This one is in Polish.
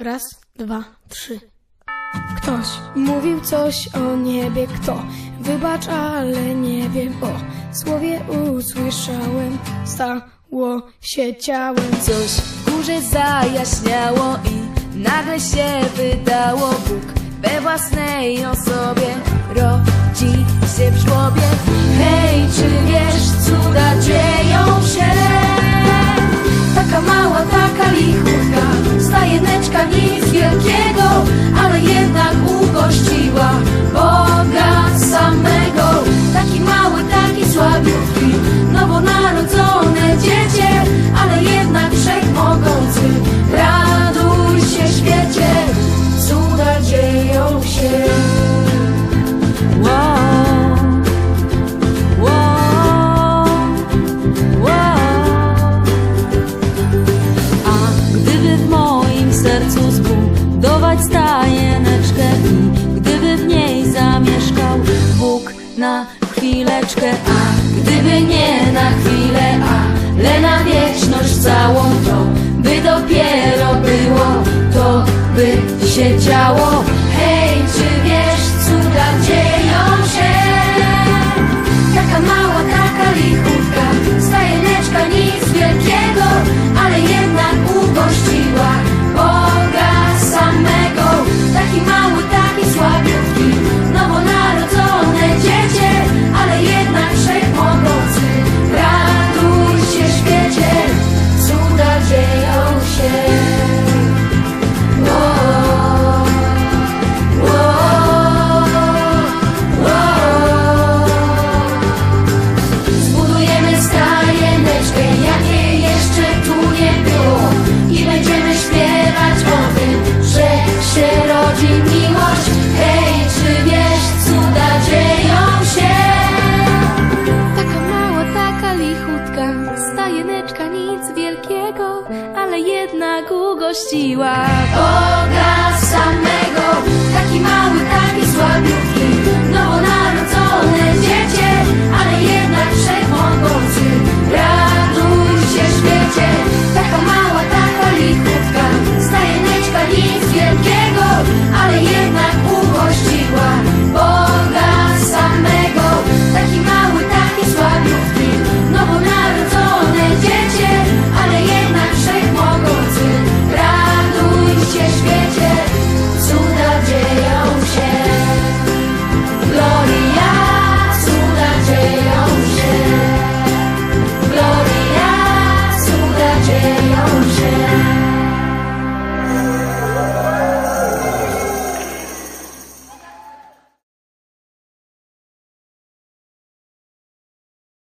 Raz, dwa, trzy. Ktoś mówił coś o niebie, kto? Wybacz, ale nie wiem o słowie usłyszałem. Stało się ciałem. Coś w górze zajaśniało i nagle się wydało Bóg we własnej osobie rodzi się w żłobie. Hej, czy wiesz, cuda chwileczkę, a gdyby nie na chwilę, ale na wieczność całą, to by dopiero było, to by się działo. Jednak ugościła. Boga samego Taki mały, taki